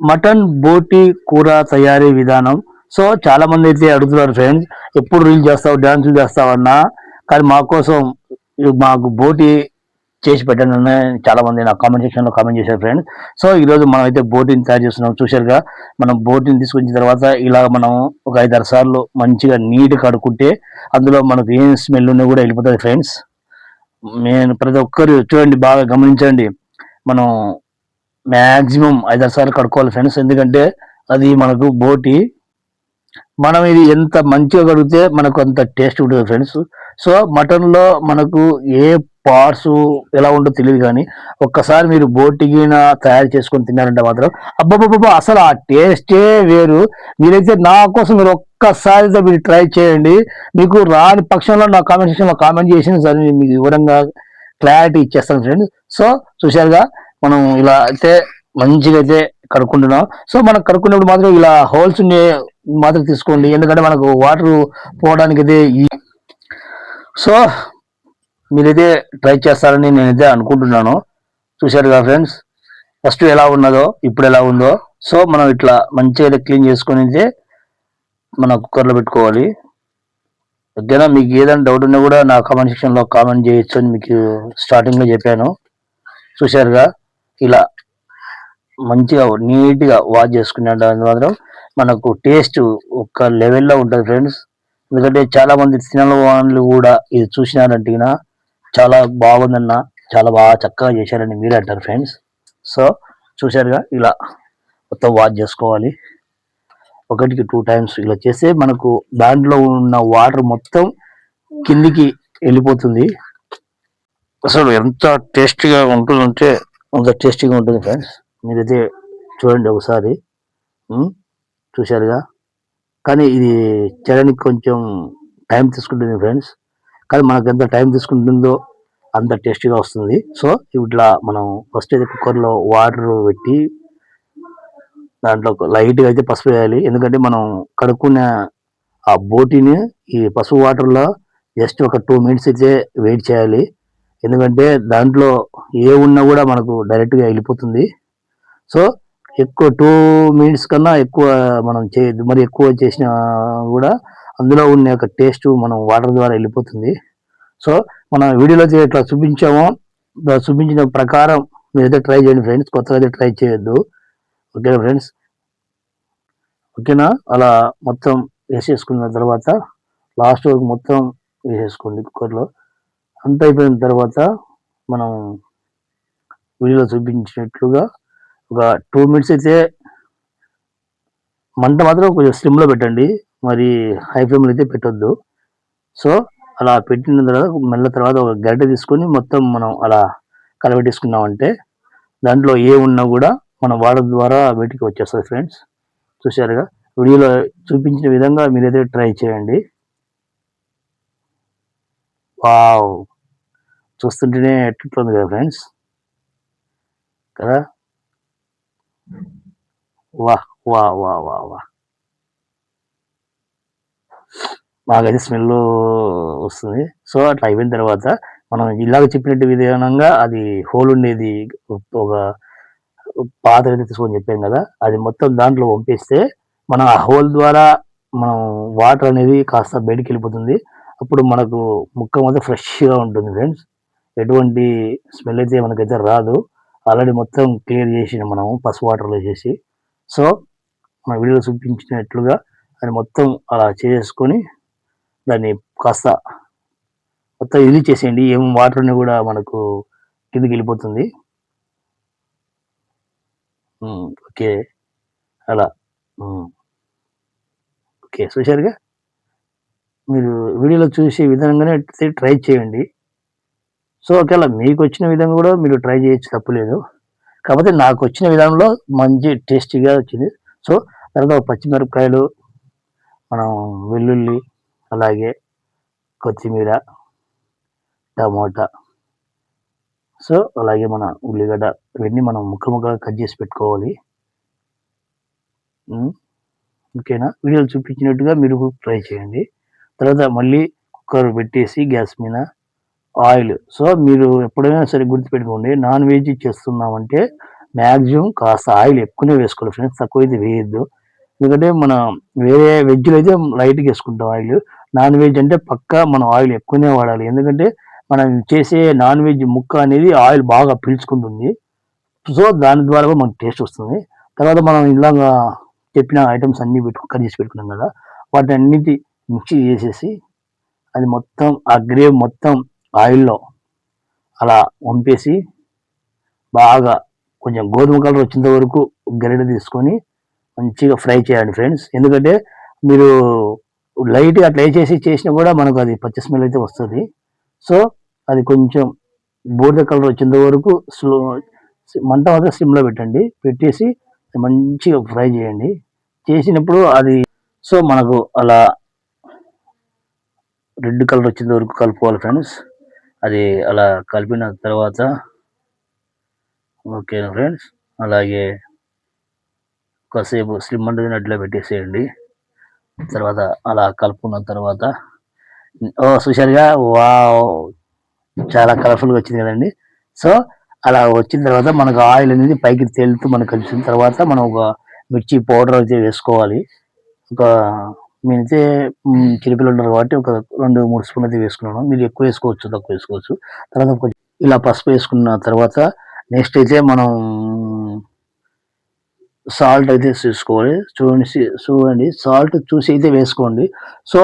Mutton బోటి కూర తయారీ విధానం. సో చాలా మంది అయితే అడుగుతున్నారు ఫ్రెండ్స్ ఎప్పుడు రీల్ చేస్తావు డాన్సులు చేస్తావన్నా కానీ మా కోసం మాకు బోటి చేసి పెట్టండి చాలా మంది నా కామెంట్ సెక్షన్లో కామెంట్ చేశారు ఫ్రెండ్స్. సో ఈరోజు మనం అయితే బోటిని తయారు చేస్తున్నాం. చూశారుగా మనం బోటిని తీసుకొచ్చిన తర్వాత ఇలా మనం ఒక ఐదారు సార్లు మంచిగా నీట్ కడుక్కుంటే అందులో మనకు ఏం స్మెల్ ఉన్నా కూడా వెళ్ళిపోతుంది ఫ్రెండ్స్. నేను ప్రతి ఒక్కరు చూడండి బాగా గమనించండి. మనం మ్యాక్సిమం ఐదారు సార్లు కడుక్కోవాలి ఫ్రెండ్స్. ఎందుకంటే అది మనకు బోటి. మనం ఇది ఎంత మంచిగా కడిగితే మనకు అంత టేస్ట్ ఉంటుంది ఫ్రెండ్స్. సో మటన్లో మనకు ఏ పార్ట్స్ ఎలా ఉంటుందో తెలియదు కానీ ఒక్కసారి మీరు బోటిగిన తయారు చేసుకొని తిన్నారంటే మాత్రం అబ్బాబ్బాబ్బా అసలు ఆ టేస్టే వేరు. మీరైతే నా కోసం మీరు ఒక్కసారి అయితే మీరు ట్రై చేయండి. మీకు రాని పక్షంలో నా కామెంట్ సెక్షన్లో కామెంట్ చేసిన సరే మీకు వివరంగా క్లారిటీ ఇచ్చేస్తాను ఫ్రెండ్స్. సో చూశారుగా? మనం ఇలా అయితే మంచిగా అయితే కడుక్కుంటున్నాం. సో మనం కడుక్కున్నప్పుడు మాత్రం ఇలా హోల్స్ మాత్రం తీసుకోండి. ఎందుకంటే మనకు వాటర్ పోవడానికి అయితే ఈ సో మీరైతే ట్రై చేస్తారని నేనైతే అనుకుంటున్నాను. చూశారు కదా ఫ్రెండ్స్? ఫస్ట్ ఎలా ఉన్నదో ఇప్పుడు ఎలా ఉందో. సో మనం ఇట్లా మంచిగా క్లీన్ చేసుకొని అయితే మన కుక్కర్లో పెట్టుకోవాలి. ఓకేనా మీకు ఏదైనా డౌట్ ఉన్నా కూడా నా కామెంట్ సెక్షన్లో కామెంట్ చేయొచ్చు అని మీకు స్టార్టింగ్లో చెప్పాను. చూశారుగా? ఇలా మంచిగా నీట్గా వాష్ చేసుకునే మాత్రం మనకు టేస్ట్ ఒక లెవెల్లో ఉంటుంది ఫ్రెండ్స్ ఎందుకంటే చాలా మంది తినని వాళ్ళు కూడా ఇది చూసినారంటే చాలా బాగుందన్న చాలా బాగా చక్కగా చేశారని మీరు అంటారు ఫ్రెండ్స్ సో చూశారుగా ఇలా మొత్తం వాష్ చేసుకోవాలి. ఒకటికి టూ టైమ్స్ ఇలా చేస్తే మనకు దాంట్లో ఉన్న వాటర్ మొత్తం కిందికి వెళ్ళిపోతుంది. అసలు ఎంత టేస్టీగా ఉంటుందంటే అంత టేస్టీగా ఉంటుంది ఫ్రెండ్స్. మీరైతే చూడండి ఒకసారి. చూశారుగా. కానీ ఇది చేయడానికి కొంచెం టైం తీసుకుంటుంది ఫ్రెండ్స్. కానీ మనకు ఎంత టైం తీసుకుంటుందో అంత టేస్టీగా వస్తుంది. సో ఇట్లా మనం ఫస్ట్ అయితే కుక్కర్లో వాటర్ పెట్టి దాంట్లో లైట్గా అయితే పసుపు వేయాలి. ఎందుకంటే మనం కడుక్కున్న ఆ బోటిని ఈ పసుపు వాటర్లో జస్ట్ ఒక టూ మినిట్స్ అయితే వెయిట్ చేయాలి. ఎందుకంటే దాంట్లో ఏ ఉన్నా కూడా మనకు డైరెక్ట్గా వెళ్ళిపోతుంది. సో ఎక్కువ టూ మినిట్స్ కన్నా ఎక్కువ మనం చేయొద్దు మరి ఎక్కువ చేసినా కూడా అందులో ఉన్న యొక్క టేస్ట్ మనం వాటర్ ద్వారా వెళ్ళిపోతుంది. సో మనం వీడియోలో ఎట్లా ఇట్లా చూపించామో. చూపించిన ప్రకారం మీరైతే ట్రై చేయండి ఫ్రెండ్స్ కొత్తగా అయితే ట్రై చేయొద్దు. ఓకేనా ఫ్రెండ్స్ ఓకేనా అలా మొత్తం వేసేసుకున్న తర్వాత లాస్ట్ వరకు మొత్తం వేసేసుకోండి కుక్కర్లో అంత అయిపోయిన తర్వాత మనం వీడియోలో చూపించినట్లుగా ఒక టూ మినిట్స్ అయితే మంట మాత్రం కొంచెం స్లిమ్లో పెట్టండి. మరి హై ఫ్లేమ్లో అయితే పెట్టొద్దు. సో అలా పెట్టిన తర్వాత మెల్ల తర్వాత ఒక గరిటె తీసుకొని మొత్తం మనం అలా కలబెట్టేసుకున్నామంటే దాంట్లో ఏ ఉన్నా కూడా మన వాడడం ద్వారా బయటికి వచ్చేస్తుంది ఫ్రెండ్స్. చూశారుగా? వీడియోలో చూపించిన విధంగా మీరైతే ట్రై చేయండి. వావ్! చూస్తుంటేనే ఎట్లుంది కదా ఫ్రెండ్స్? కదా? వా వా వా వా వా. బాగైతే స్మెల్ వస్తుంది. సో అట్లా అయిపోయిన తర్వాత మనం ఇలాగ చెప్పినట్టు విధానంగా అది హోల్ ఉండేది ఒక పాత్ర అయితే తీసుకొని చెప్పాం కదా అది మొత్తం దాంట్లో పంపిస్తే మనం ఆ హోల్ ద్వారా మనం వాటర్ అనేది కాస్త బయటికి వెళ్ళిపోతుంది. అప్పుడు మనకు ముక్క మొత్తం ఫ్రెష్గా ఉంటుంది ఫ్రెండ్స్. ఎటువంటి స్మెల్ అయితే మనకైతే రాదు. ఆల్రెడీ మొత్తం క్లియర్ చేసిన మనం పసుపు వాటర్లో చేసి. సో మన వీడియోలో చూపించినట్లుగా అది మొత్తం అలా చేసుకొని దాన్ని కాస్త మొత్తం ఇది చేసేయండి. ఏం వాటర్ని కూడా మనకు కిందికి వెళ్ళిపోతుంది. Hmm, ఓకే అలా. Hmm. ఓకే చూశారుగా? మీరు వీడియోలో చూసే విధంగానే ట్రై చేయండి. సో ఒకవేళ మీకు వచ్చిన విధంగా కూడా మీరు ట్రై చేయొచ్చు తప్పులేదు కాకపోతే నాకు వచ్చిన విధానంలో మంచి టేస్టీగా వచ్చింది. సో తర్వాత పచ్చిమిరపకాయలు మనం వెల్లుల్లి అలాగే కొత్తిమీర టమోటా. సో అలాగే మన ఉల్లిగడ్డ ఇవన్నీ మనం ముక్క ముక్కగా కట్ చేసి పెట్టుకోవాలి. ఓకేనా? వీడియోలు చూపించినట్టుగా మీరు ట్రై చేయండి. తర్వాత మళ్ళీ కుక్కర్ పెట్టేసి గ్యాస్ మీద ఆయిల్. సో మీరు ఎప్పుడైనా సరే గుర్తుపెట్టుకోండి నాన్ వెజ్ చేస్తున్నామంటే మ్యాక్సిమం కాస్త ఆయిల్ ఎక్కువనే వేసుకోవాలి ఫ్రెండ్స్ తక్కువ అయితే వేయద్దు. ఎందుకంటే మన వేరే వెజ్లో అయితే లైట్గా వేసుకుంటాం ఆయిల్. నాన్ వెజ్ అంటే పక్కా మనం ఆయిల్ ఎక్కువనే వాడాలి. ఎందుకంటే మనం చేసే నాన్ వెజ్ ముక్క అనేది ఆయిల్ బాగా పీల్చుకుంటుంది. సో దాని ద్వారా కూడా మనకు టేస్ట్ వస్తుంది. తర్వాత మనం ఇలాగా చెప్పిన ఐటమ్స్ అన్నీ పెట్టు కట్ చేసి పెట్టుకున్నాం కదా వాటి అన్నిటి మిక్సీ చేసేసి అది మొత్తం ఆ గ్రేవ్ మొత్తం ఆయిల్లో అలా వంపేసి బాగా కొంచెం గోధుమ కలర్ వచ్చేంత వరకు గరిట తీసుకొని మంచిగా ఫ్రై చేయండి ఫ్రెండ్స్. ఎందుకంటే మీరు లైట్గా అట్లా చేసి చేసినా కూడా మనకు అది పచ్చి స్మెల్ అయితే వస్తుంది. సో అది కొంచెం బూడిద కలర్ వచ్చేంత వరకు స్లో మంట మాత్రం సిమ్లో పెట్టండి. పెట్టేసి మంచిగా ఫ్రై చేయండి. చేసినప్పుడు అది సో మనకు అలా రెడ్ కలర్ వచ్చేంత వరకు కలుపుకోవాలి ఫ్రెండ్స్. అది అలా కలిపిన తర్వాత ఓకేనా ఫ్రెండ్స్. అలాగే కాసేపు స్లిమ్ అంటే అట్లా పెట్టేసేయండి. తర్వాత అలా కలుపుకున్న తర్వాత ఓ చూశారుగా వా చాలా కలర్ఫుల్గా వచ్చింది కదండి. సో అలా వచ్చిన తర్వాత మనకు ఆయిల్ అనేది పైకి తేలుతూ మనకు కలిసిన తర్వాత మనం ఒక మిర్చి పౌడర్ అయితే వేసుకోవాలి. ఒక నేనైతే చిరుపిల్లు ఉంటారు కాబట్టి ఒక రెండు మూడు స్పూన్ అయితే వేసుకున్నాను. మీరు ఎక్కువ వేసుకోవచ్చు తక్కువ వేసుకోవచ్చు. తర్వాత ఇలా పసుపు వేసుకున్న తర్వాత నెక్స్ట్ అయితే మనం సాల్ట్ అయితే చూసుకోవాలి. చూడండి చూడండి. సాల్ట్ చూసి అయితే వేసుకోండి. సో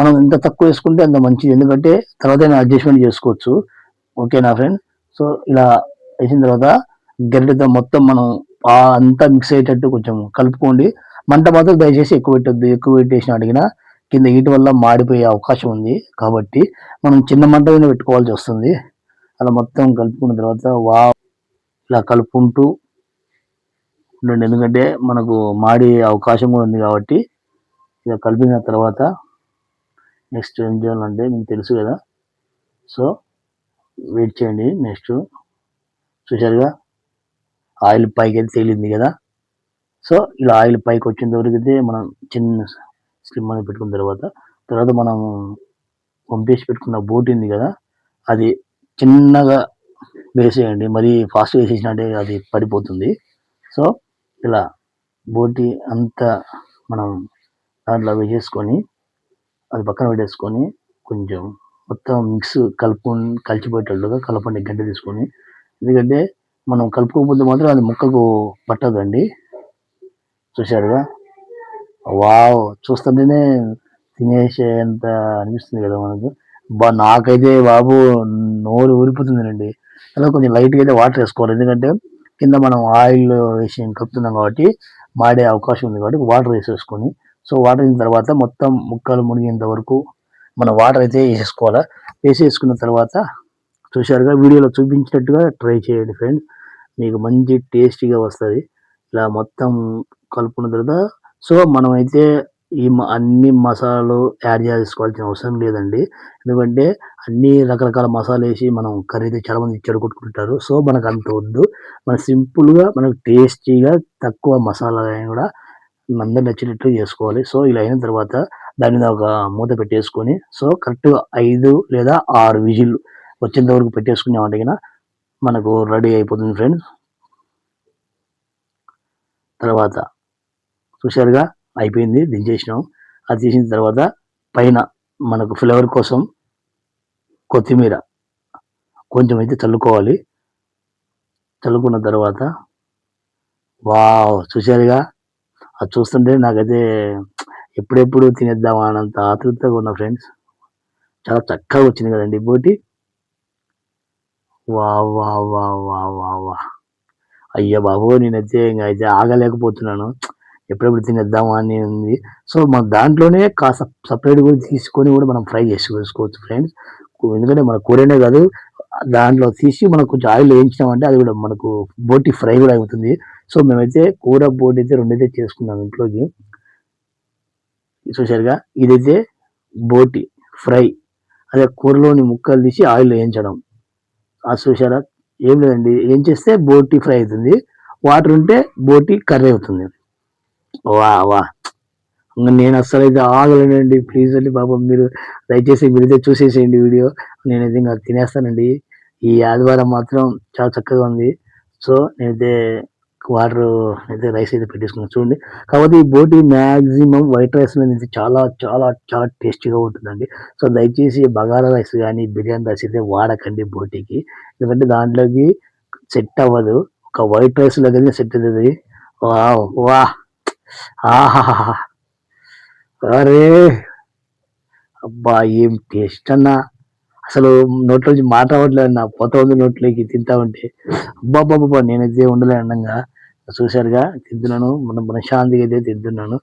మనం ఎంత తక్కువ వేసుకుంటే అంత మంచిది. ఎందుకంటే తర్వాత అడ్జస్ట్మెంట్ చేసుకోవచ్చు. ఓకే నా ఫ్రెండ్? సో ఇలా వేసిన తర్వాత గరిటెతో మొత్తం మనం అంతా మిక్స్ అయ్యేటట్టు కొంచెం కలుపుకోండి. మంట మాత్రం దయచేసి ఎక్కువ పెట్టద్దు. ఎక్కువ పెట్టేసిన అడిగినా కింద హీట్ వల్ల మాడిపోయే అవకాశం ఉంది. కాబట్టి మనం చిన్న మంట మీద పెట్టుకోవాల్సి వస్తుంది. అలా మొత్తం కలుపుకున్న తర్వాత వా ఇలా కలుపుకుంటూ ఉండండి. ఎందుకంటే మనకు మాడి అవకాశం కూడా ఉంది కాబట్టి ఇలా కలిపిన తర్వాత నెక్స్ట్ ఏం చేయాలంటే మీకు తెలుసు కదా. సో వెయిట్ చేయండి. నెక్స్ట్ చూసారుగా ఆయిల్ పైకి అయితే తేలింది కదా. సో ఇలా ఆయిల్ పైకి వచ్చిన వరకు అయితే మనం చిన్న స్లిమ్ అని పెట్టుకున్న తర్వాత తర్వాత మనం పంపేసి పెట్టుకున్న బోట్ ఉంది కదా అది చిన్నగా వేసేయండి. మరి ఫాస్ట్ వేసేసినట్టే అది పడిపోతుంది. సో ఇలా బోటి అంతా మనం దాంట్లో వేసేసుకొని అది పక్కన పెట్టేసుకొని కొంచెం మొత్తం మిక్స్ కలుపు కలిసిపోయేటట్లుగా కలపండి. గంట తీసుకొని. ఎందుకంటే మనం కలుపుకోకపోతే మాత్రం అది ముక్కకు పట్టదండి. చూశారుగా? వావ్! చూస్తుంటేనే తినేసేంత అనిపిస్తుంది కదా మనకు. బా నాకైతే బాబు నోరు ఊరిపోతుందండి అలా కొంచెం లైట్గా అయితే వాటర్ వేసుకోవాలి. ఎందుకంటే కింద మనం ఆయిల్ వేసి కలుపుతున్నాం కాబట్టి మాడే అవకాశం ఉంది కాబట్టి వాటర్ వేసేసుకొని. సో వాటర్ అయిన తర్వాత మొత్తం ముక్కలు మునిగేంత వరకు మన వాటర్ అయితే వేసేసుకోవాలా? వేసేసుకున్న తర్వాత చూశారుగా వీడియోలో చూపించినట్టుగా ట్రై చేయండి ఫ్రెండ్స్ మీకు మంచి టేస్టీగా వస్తుంది. ఇలా మొత్తం కలుపుకున్న తర్వాత సో మనమైతే ఈ అన్ని మసాలాలు యాడ్ చేసుకోవాల్సిన అవసరం లేదండి. ఎందుకంటే అన్ని రకరకాల మసాలా వేసి మనం కర్రీ అయితే చాలా మంది చెడగొట్టుకుంటారు సో మనకు అంత వద్దు. మన సింపుల్గా మనకు టేస్టీగా తక్కువ మసాలా కూడా అందరు నచ్చినట్లు చేసుకోవాలి. సో ఇలా అయిన తర్వాత దాని మీద ఒక మూత పెట్టేసుకొని సో కరెక్ట్గా ఐదు లేదా ఆరు విజిల్ వచ్చేంత వరకు పెట్టేసుకున్నామంటే మనకు రెడీ అయిపోతుంది ఫ్రెండ్స్. తర్వాత చూశారుగా అయిపోయింది దించేసినాం అది తీసిన తర్వాత పైన మనకు ఫ్లేవర్ కోసం కొత్తిమీర కొంచెం అయితే చల్లుకోవాలి. చల్లుకున్న తర్వాత వావ్ చూశారుగా? అది చూస్తుంటే నాకైతే ఎప్పుడెప్పుడు తినేద్దామా అనంత ఆతృతగా ఉన్న ఫ్రెండ్స్. చాలా చక్కగా వచ్చింది కదండి బోటి వా వా వా వా వా వా అయ్యా బాబు నేనైతే ఇంకా అయితే ఆగలేకపోతున్నాను. ఎప్పుడెప్పుడు తినేద్దామా అని ఉంది. సో మన దాంట్లోనే కాస్త సపరేట్ కూడా తీసుకొని కూడా మనం ఫ్రై చేసుకోవచ్చు ఫ్రెండ్స్. ఎందుకంటే మన కూరనే కాదు దాంట్లో తీసి మనం కొంచెం ఆయిల్ వేయించినామంటే అది కూడా మనకు బోటి ఫ్రై కూడా అవుతుంది. సో మేమైతే కూర బోటి అయితే రెండైతే చేసుకున్నాం ఇంట్లోకి. చూసారుగా ఇదైతే బోటి ఫ్రై. అదే కూరలోని ముక్కలు తీసి ఆయిల్ వేయించడం. ఆ చూసారా ఏం లేదండి ఏం చేస్తే బోటి ఫ్రై అవుతుంది. వాటర్ ఉంటే బోటి కర్రీ అవుతుంది. వా వా. నేను అస్సలు అయితే ఆగలేనండి. ప్లీజ్ అండి బాబా మీరు దయచేసి మీరైతే చూసేసేయండి వీడియో. నేనైతే ఇంకా తినేస్తానండి. ఈ ఆదివారం మాత్రం చాలా చక్కగా ఉంది. సో నేనైతే వాటర్ అయితే రైస్ అయితే పెట్టేసుకున్నాం. చూడండి. కాకపోతే ఈ బోటి మ్యాక్సిమం వైట్ రైస్ అనేది చాలా చాలా చాలా టేస్టీగా ఉంటుందండి. సో దయచేసి బగారా రైస్ కానీ బిర్యానీ రైస్ అయితే వాడకండి బోటికి. ఎందుకంటే దాంట్లోకి సెట్ అవ్వదు. ఒక వైట్ రైస్ కదా సెట్ అవుతుంది. వావ్ వా ఆహా అరే! అబ్బా ఏం టేస్ట్ అన్నా! అసలు నోట్లోంచి మాట అవ్వట్లేదు అన్న. పోతా ఉంది నోట్లోకి తింటా ఉంటే. అబ్బాబ్బాబ్బా నేనైతే ఉండలేను చూశారుగా తిద్దున్నాను మన మనశ్శాంతిగా అయితే తిద్దున్నాను